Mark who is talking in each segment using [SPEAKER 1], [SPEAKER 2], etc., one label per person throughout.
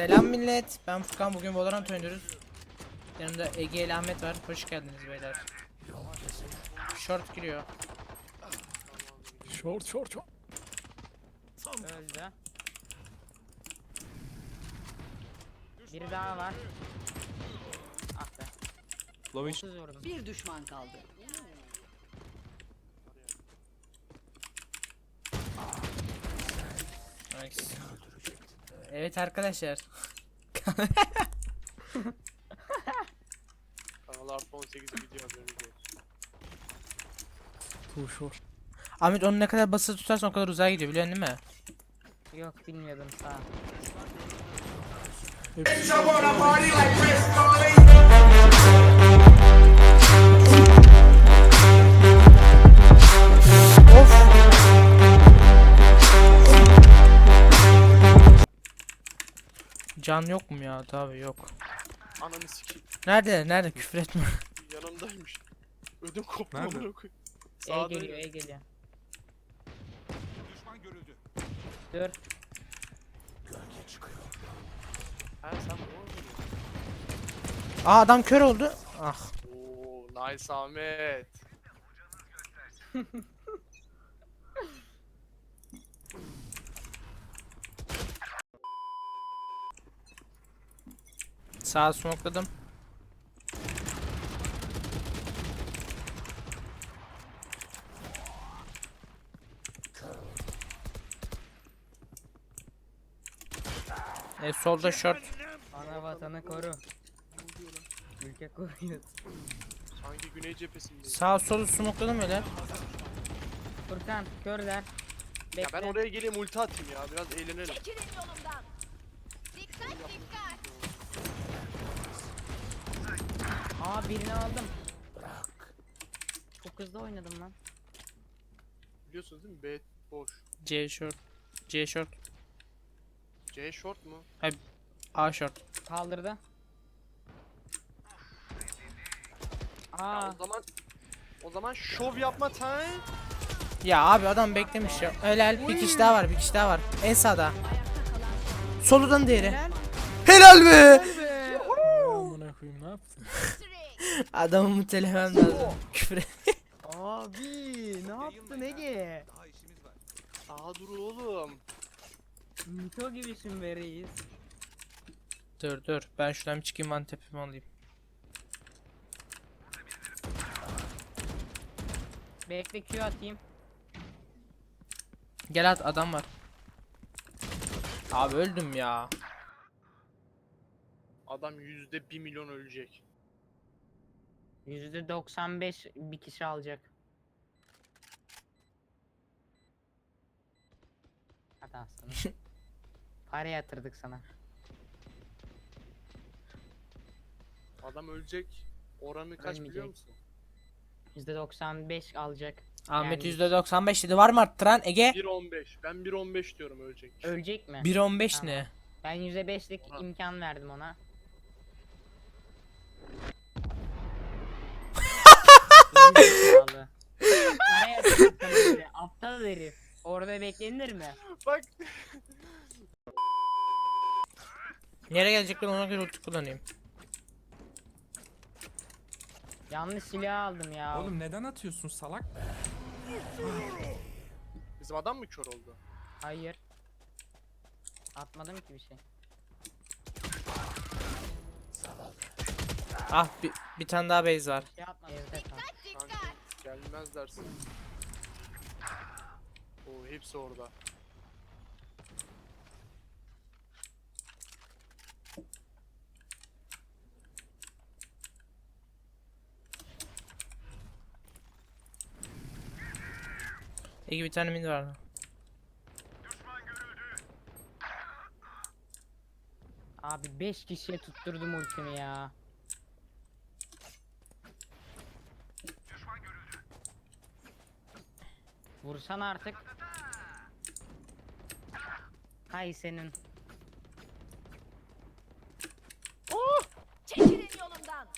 [SPEAKER 1] Selam millet. Ben Furkan. Bugün Valorant oynuyoruz. Yanımda Ege ile Ahmet var. Hoş geldiniz beyler. Short giriyor.
[SPEAKER 2] Short short short.
[SPEAKER 3] Öldü. Biri daha var. Ah be.
[SPEAKER 2] Low
[SPEAKER 3] 30 vurdum.
[SPEAKER 4] Bir düşman kaldı.
[SPEAKER 1] Nice. Evet arkadaşlar.
[SPEAKER 5] Kanal artı 18 video haberiniz olsun.
[SPEAKER 2] Short.
[SPEAKER 1] Ahmet onu ne kadar basılı tutarsan o kadar uzağa gidiyor biliyorsun değil mi?
[SPEAKER 3] Yok bilmiyordum sağ. ol.
[SPEAKER 2] Hepsi
[SPEAKER 1] Can yok mu ya? Tabii yok.
[SPEAKER 5] Ananı sikeyim.
[SPEAKER 1] Nerede? Nerede? Küfür etme.
[SPEAKER 5] Yanımdaymış. Ödüm koptu
[SPEAKER 2] Nerede?
[SPEAKER 5] amına koyayım.
[SPEAKER 3] E
[SPEAKER 5] Sağda
[SPEAKER 3] geliyor E geliyor. Dur.
[SPEAKER 5] Ha sen?
[SPEAKER 1] Aa adam kör oldu. Ah.
[SPEAKER 5] Oo nice Ahmet.
[SPEAKER 1] Sağa smokladım. E, solda short.
[SPEAKER 3] Ana vatanı koru. Ülke koruyor.
[SPEAKER 5] Sanki güney cephesindeyiz.
[SPEAKER 1] Sağ solu smokladım öyle.
[SPEAKER 3] Furkan körler. Bekle.
[SPEAKER 5] Ya ben oraya geleyim ulti atayım ya biraz eğlenelim.
[SPEAKER 6] Çekilin yolumdan. Dikkat dikkat.
[SPEAKER 3] Aa birini aldım. Çok hızlı oynadım lan.
[SPEAKER 5] Biliyorsunuz değil mi? B boş.
[SPEAKER 1] C short. C short.
[SPEAKER 5] C short mu?
[SPEAKER 1] A short.
[SPEAKER 3] Kaldırdı.
[SPEAKER 5] Ya
[SPEAKER 3] Aa
[SPEAKER 5] o zaman o zaman şov yapma time.
[SPEAKER 1] Ya abi adam beklemiş ya. Helal bir kişi daha var bir kişi daha var. En sağda. Soludan diğeri. Helal be.
[SPEAKER 2] amına koyayım ne yaptın?
[SPEAKER 6] Süre.
[SPEAKER 1] Adamı mutelemem lazım. Küfür.
[SPEAKER 3] Abi ne yaptın Ege?
[SPEAKER 5] Aa dur oğlum.
[SPEAKER 3] Mito gibisin be reis.
[SPEAKER 1] Dur dur ben şuradan bir çıkayım antepimi alayım.
[SPEAKER 3] Bekle Q atayım.
[SPEAKER 1] Gel at adam var. Abi öldüm ya.
[SPEAKER 5] Adam yüzde 1 milyon ölecek.
[SPEAKER 3] %95 bir kişi alacak. Hadi aslanım. Para yatırdık sana.
[SPEAKER 5] Adam ölecek. Oranı kaç biliyor
[SPEAKER 3] Ölmeyecek.
[SPEAKER 5] musun?
[SPEAKER 3] %95 alacak.
[SPEAKER 1] Ahmet
[SPEAKER 3] Yani-
[SPEAKER 1] %95 dedi. Var mı arttıran Ege?
[SPEAKER 5] 1.15. Ben 1.15 diyorum ölecek.
[SPEAKER 3] Ölecek mi?
[SPEAKER 1] 1.15
[SPEAKER 3] Tamam.
[SPEAKER 1] ne?
[SPEAKER 3] Ben %5'lik
[SPEAKER 5] Ona-
[SPEAKER 3] imkan verdim ona. Gerizekalı. Para yatırdık sana bize, Aptal herif. Orada beklenir mi?
[SPEAKER 5] Bak
[SPEAKER 1] Nereye gelecekler ona göre ulti kullanayım.
[SPEAKER 3] Yanlış silah aldım ya.
[SPEAKER 2] Oğlum neden atıyorsun salak?
[SPEAKER 5] bizim adam mı kör oldu?
[SPEAKER 3] Hayır. Atmadım ki bir şey.
[SPEAKER 1] Ah bir, bir tane daha base var.
[SPEAKER 3] Bir şey atmadım. Evde kal.
[SPEAKER 5] Kanka gelmez dersin. Hepsi orada.
[SPEAKER 1] Ege bir tane mid var.
[SPEAKER 3] Abi 5 kişiye tutturdum ultimi ya. Vursan artık. Hay senin.
[SPEAKER 6] Çekilin yolumdan.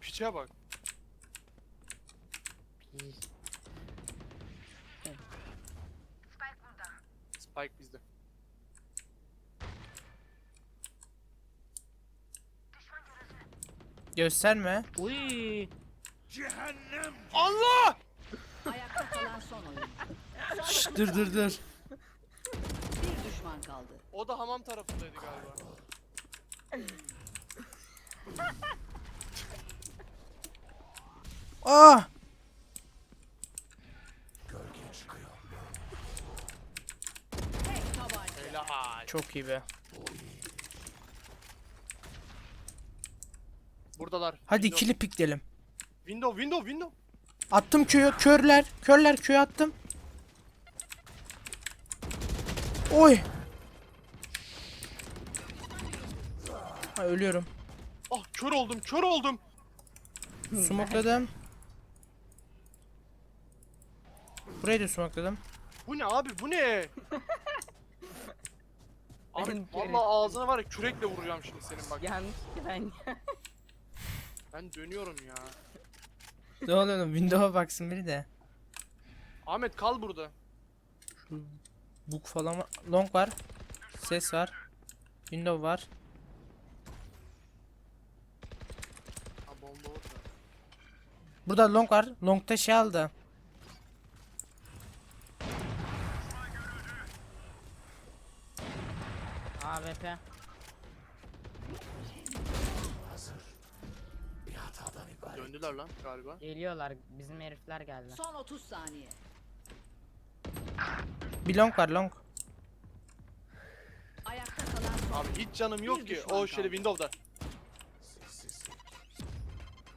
[SPEAKER 5] Piçe bak. Spike bizde.
[SPEAKER 1] Gösterme.
[SPEAKER 3] Uy.
[SPEAKER 5] Allah!
[SPEAKER 4] Kalan son
[SPEAKER 1] dur dur dur.
[SPEAKER 4] Bir düşman kaldı.
[SPEAKER 5] O da hamam tarafındaydı galiba.
[SPEAKER 1] Ah!
[SPEAKER 5] Helal.
[SPEAKER 1] Çok iyi be.
[SPEAKER 5] Buradalar.
[SPEAKER 1] Hadi
[SPEAKER 5] Window.
[SPEAKER 1] ikili pikleyelim.
[SPEAKER 5] Window, window, window.
[SPEAKER 1] Attım köyü, körler. Körler köyü attım. Oy. Ha, ölüyorum.
[SPEAKER 5] Ah kör oldum, kör oldum.
[SPEAKER 1] Smokladım. Burayı da smokladım.
[SPEAKER 5] Bu ne abi, bu ne? abi vallahi ağzına var ya kürekle vuracağım şimdi senin bak.
[SPEAKER 3] Yanlış ki ben.
[SPEAKER 5] Ben dönüyorum ya.
[SPEAKER 1] Ne oluyor lan? Windows'a baksın biri de.
[SPEAKER 5] Ahmet kal burada.
[SPEAKER 1] Book falan var. Long var. Ses var. Window var.
[SPEAKER 5] Ha bomba orada.
[SPEAKER 1] Burada long var. Long'da şey aldı.
[SPEAKER 3] AWP.
[SPEAKER 5] Döndüler lan galiba.
[SPEAKER 3] Geliyorlar. Bizim herifler geldi.
[SPEAKER 4] Son 30 saniye.
[SPEAKER 1] Bir long var long.
[SPEAKER 4] Ayakta kalan son
[SPEAKER 5] Abi hiç canım yok
[SPEAKER 4] Bir
[SPEAKER 5] ki.
[SPEAKER 4] düşman
[SPEAKER 5] O şeyde
[SPEAKER 4] kaldı.
[SPEAKER 5] window'da.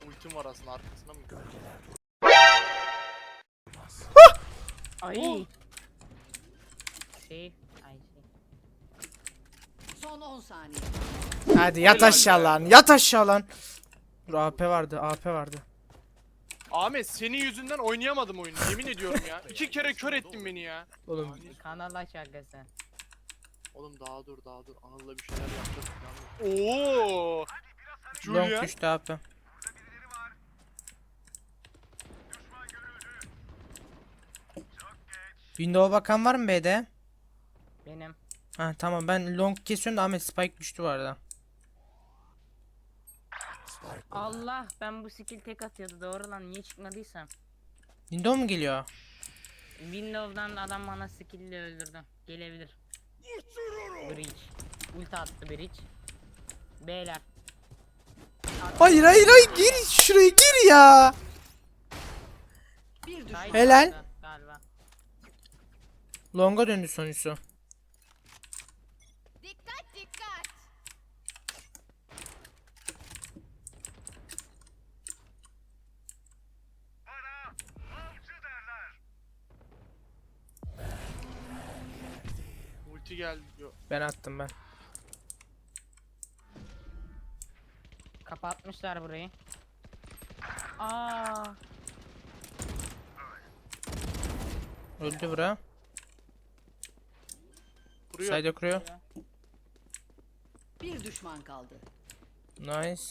[SPEAKER 5] Ultim var aslında arkasında mı?
[SPEAKER 3] Ay. Şey. Ay şey.
[SPEAKER 4] Son 10 saniye.
[SPEAKER 1] Hadi yat aşağı lan. Yat aşağı lan. Dur AP vardı. AP vardı.
[SPEAKER 5] Ahmet senin yüzünden oynayamadım oyunu. Yemin ediyorum ya. İki kere kör ettin beni ya.
[SPEAKER 1] Oğlum
[SPEAKER 3] Kanal aç şakası.
[SPEAKER 5] Oğlum daha dur daha dur. Anıl'la bir şeyler yapacağız. Oo.
[SPEAKER 1] long
[SPEAKER 5] Julia.
[SPEAKER 1] düştü AP. Windows'a bakan var mı B'de?
[SPEAKER 3] Benim.
[SPEAKER 1] Ha tamam ben long kesiyorum da Ahmet Spike düştü bu arada.
[SPEAKER 3] Allah ben bu skill tek atıyordu doğru lan niye çıkmadıysam.
[SPEAKER 1] Windows mu geliyor?
[SPEAKER 3] Windows'dan adam bana skill ile öldürdü. Gelebilir. Breach. Ulti attı Breach. Beyler.
[SPEAKER 1] Hayır hayır hayır gir şuraya gir ya.
[SPEAKER 4] Bir düşman.
[SPEAKER 1] Helal.
[SPEAKER 3] Galiba.
[SPEAKER 1] Long'a döndü sonuçta.
[SPEAKER 6] Dikkat dikkat.
[SPEAKER 5] Ulti geldi. Yo.
[SPEAKER 1] Ben attım ben.
[SPEAKER 3] Kapatmışlar burayı. Aa.
[SPEAKER 1] Öldü bura.
[SPEAKER 5] Kuruyor.
[SPEAKER 1] Sayda kuruyor.
[SPEAKER 4] Bir düşman kaldı.
[SPEAKER 1] Nice.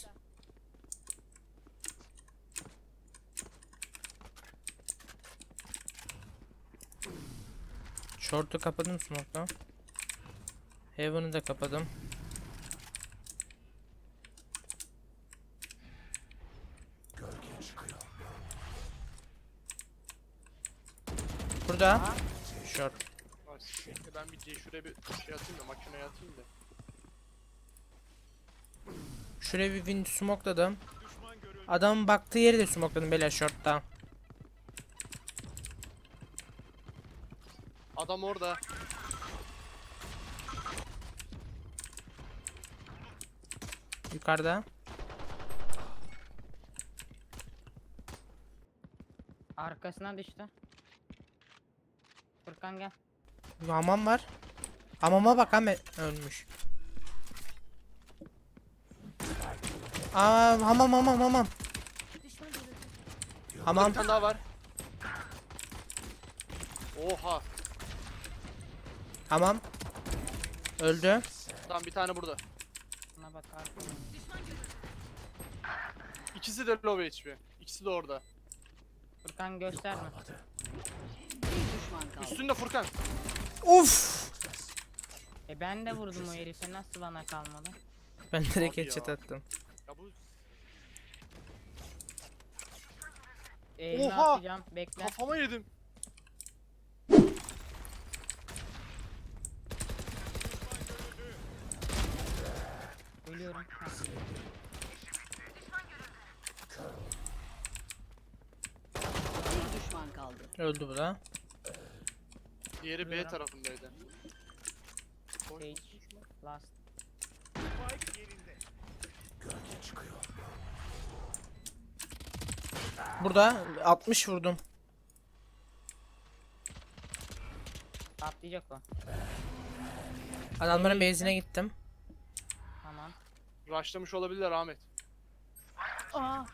[SPEAKER 1] Short'u kapadım smoke'la. Heaven'ı da kapadım. Burada. Short.
[SPEAKER 5] Bekle, Ben bir C şuraya bir şey atayım da makineye atayım da.
[SPEAKER 1] Şuraya bir win smokeladım. Adamın baktığı yeri de smokeladım beyler short'ta.
[SPEAKER 5] Adam orada.
[SPEAKER 1] Yukarıda.
[SPEAKER 3] Arkasına düştü. Furkan gel.
[SPEAKER 1] Hamam var. Hamama bak Ahmet ölmüş. Aa hamam hamam hamam. Hamam.
[SPEAKER 5] Bir tane daha var. Oha.
[SPEAKER 1] Hamam. Öldü.
[SPEAKER 5] Tamam bir tane burada.
[SPEAKER 3] Buna bak arkana.
[SPEAKER 5] İkisi de low HP. İkisi de orada.
[SPEAKER 3] Furkan gösterme.
[SPEAKER 4] Bir düşman kaldı.
[SPEAKER 5] Üstünde Furkan.
[SPEAKER 1] Uf.
[SPEAKER 3] E ben de vurdum o herife nasıl bana kalmadı?
[SPEAKER 1] Ben direkt
[SPEAKER 5] Abi
[SPEAKER 1] headshot attım.
[SPEAKER 5] Ya bu
[SPEAKER 3] Elini
[SPEAKER 5] Oha!
[SPEAKER 3] bekle.
[SPEAKER 5] kafama yedim.
[SPEAKER 3] Ölüyorum. Ha.
[SPEAKER 4] Bir düşman kaldı.
[SPEAKER 1] Öldü bu da.
[SPEAKER 5] Diğeri B tarafındaydı.
[SPEAKER 3] Sage. Last.
[SPEAKER 1] Burada 60 vurdum.
[SPEAKER 3] Patlayacak o.
[SPEAKER 1] Adamların base'ine gittim.
[SPEAKER 3] Tamam.
[SPEAKER 5] Rushlamış olabilirler Ahmet.
[SPEAKER 3] Aa.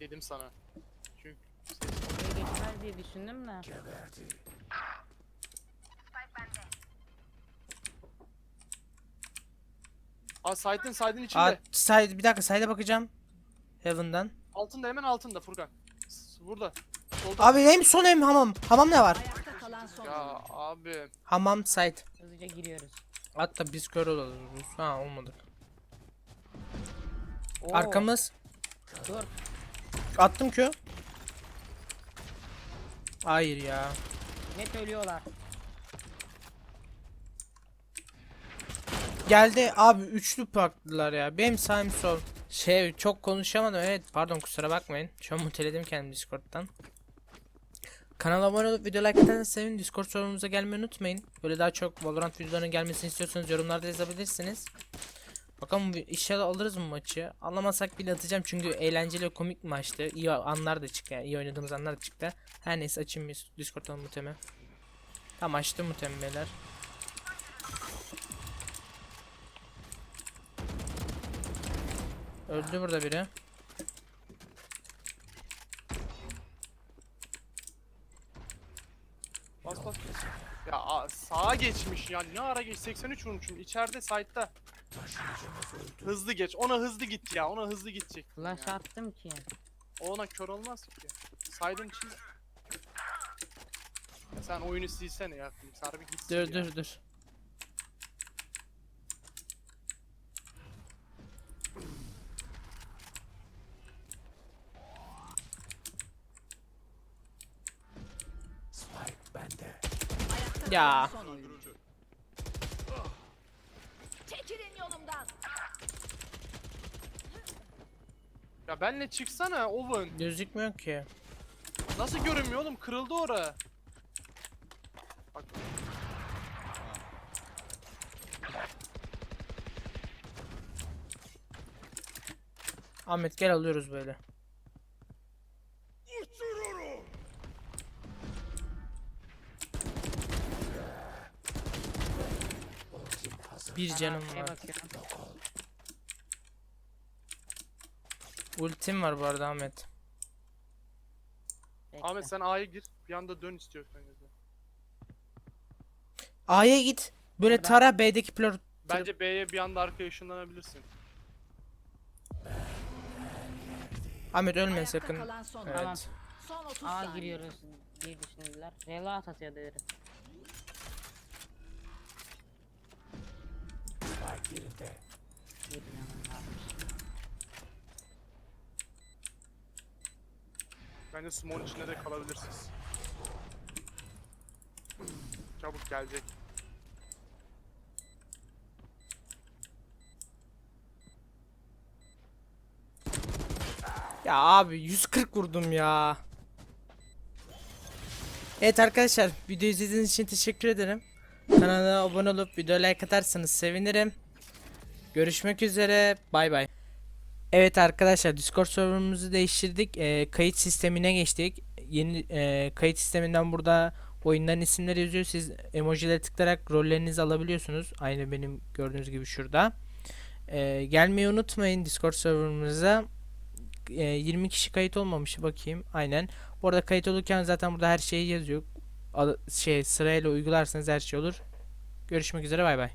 [SPEAKER 5] Dedim sana.
[SPEAKER 3] Diye düşündüm de.
[SPEAKER 5] Aa side'ın side'ın içinde.
[SPEAKER 1] Aa, side, bir dakika side'e bakacağım. Heaven'dan.
[SPEAKER 5] Altında hemen altında Furkan. Burada. Solda.
[SPEAKER 1] Abi hem son hem hamam. Hamam ne var?
[SPEAKER 4] Ayakta kalan son
[SPEAKER 5] Ya abi.
[SPEAKER 1] Hamam side.
[SPEAKER 3] Hızlıca giriyoruz.
[SPEAKER 1] Hatta biz kör oluruz. Ha olmadık.
[SPEAKER 3] Oo,
[SPEAKER 1] Arkamız.
[SPEAKER 3] Dur.
[SPEAKER 1] Attım kö. Hayır ya.
[SPEAKER 3] Net ölüyorlar.
[SPEAKER 1] Geldi abi üçlü paktılar ya. Benim sağım sol. Şey çok konuşamadım evet pardon kusura bakmayın. Şu an muteledim kendimi Discord'dan. Kanala abone olup video like atarsanız sevinirim. Discord sorumuza gelmeyi unutmayın. Böyle daha çok Valorant videolarının gelmesini istiyorsanız yorumlarda yazabilirsiniz. Bakalım inşallah alırız mı maçı? Alamazsak bile atacağım çünkü eğlenceli komik maçtı. İyi anlar da çıktı yani iyi oynadığımız anlar da çıktı. Her neyse açayım Discord'dan mutemi. Tamam açtım mutemi beyler. Öldü burada biri.
[SPEAKER 5] Bas bas. Ya sağa geçmiş ya. Ne ara geç? 83 vurmuşum. İçeride side'da. Hızlı geç. Ona hızlı git ya. Ona hızlı gidecek.
[SPEAKER 3] Flash attım ki.
[SPEAKER 5] O ona kör olmaz ki. İçinde. Ya sen oyunu silsene ya. Sarbi gitsin
[SPEAKER 1] Dur
[SPEAKER 5] ya.
[SPEAKER 1] dur dur. Ya.
[SPEAKER 5] Benle çıksana Owen.
[SPEAKER 1] Gözükmüyor ki.
[SPEAKER 5] Nasıl görünmüyor oğlum? Kırıldı ora. Bak.
[SPEAKER 1] Ahmet gel alıyoruz böyle. Bir canım
[SPEAKER 3] arkaya
[SPEAKER 1] var. Ultim var bu arada Ahmet.
[SPEAKER 3] Bekle.
[SPEAKER 5] Ahmet sen A'ya gir. Bir anda dön istiyorsan.
[SPEAKER 1] A'ya git. Böyle
[SPEAKER 3] Burada.
[SPEAKER 1] tara B'deki plör.
[SPEAKER 5] Bence B'ye bir anda arkaya ışınlanabilirsin.
[SPEAKER 1] Ahmet ölme
[SPEAKER 4] Ayakta
[SPEAKER 1] sakın.
[SPEAKER 4] kalan son
[SPEAKER 1] Evet.
[SPEAKER 3] Tamam.
[SPEAKER 4] Son 30
[SPEAKER 3] A
[SPEAKER 4] saniye.
[SPEAKER 3] giriyoruz diye düşündüler. Relat atıyor dedi. Bir yanım
[SPEAKER 5] Bence smoke'un içinde de kalabilirsin. Çabuk gelecek.
[SPEAKER 1] Ya abi 140 vurdum ya. Evet arkadaşlar video izlediğiniz için teşekkür ederim. Kanala abone olup video like atarsanız sevinirim. Görüşmek üzere. Bay bay. Evet arkadaşlar Discord serverımızı değiştirdik. Ee, kayıt sistemine geçtik. Yeni e, kayıt sisteminden burada oyunların isimleri yazıyor. Siz emojilere tıklayarak rollerinizi alabiliyorsunuz. Aynı benim gördüğünüz gibi şurada. Ee, gelmeyi unutmayın Discord serverımıza. E, 20 kişi kayıt olmamış bakayım. Aynen. Bu arada kayıt olurken zaten burada her şeyi yazıyor. Al- Şey sırayla uygularsanız her şey olur. Görüşmek üzere bay bay.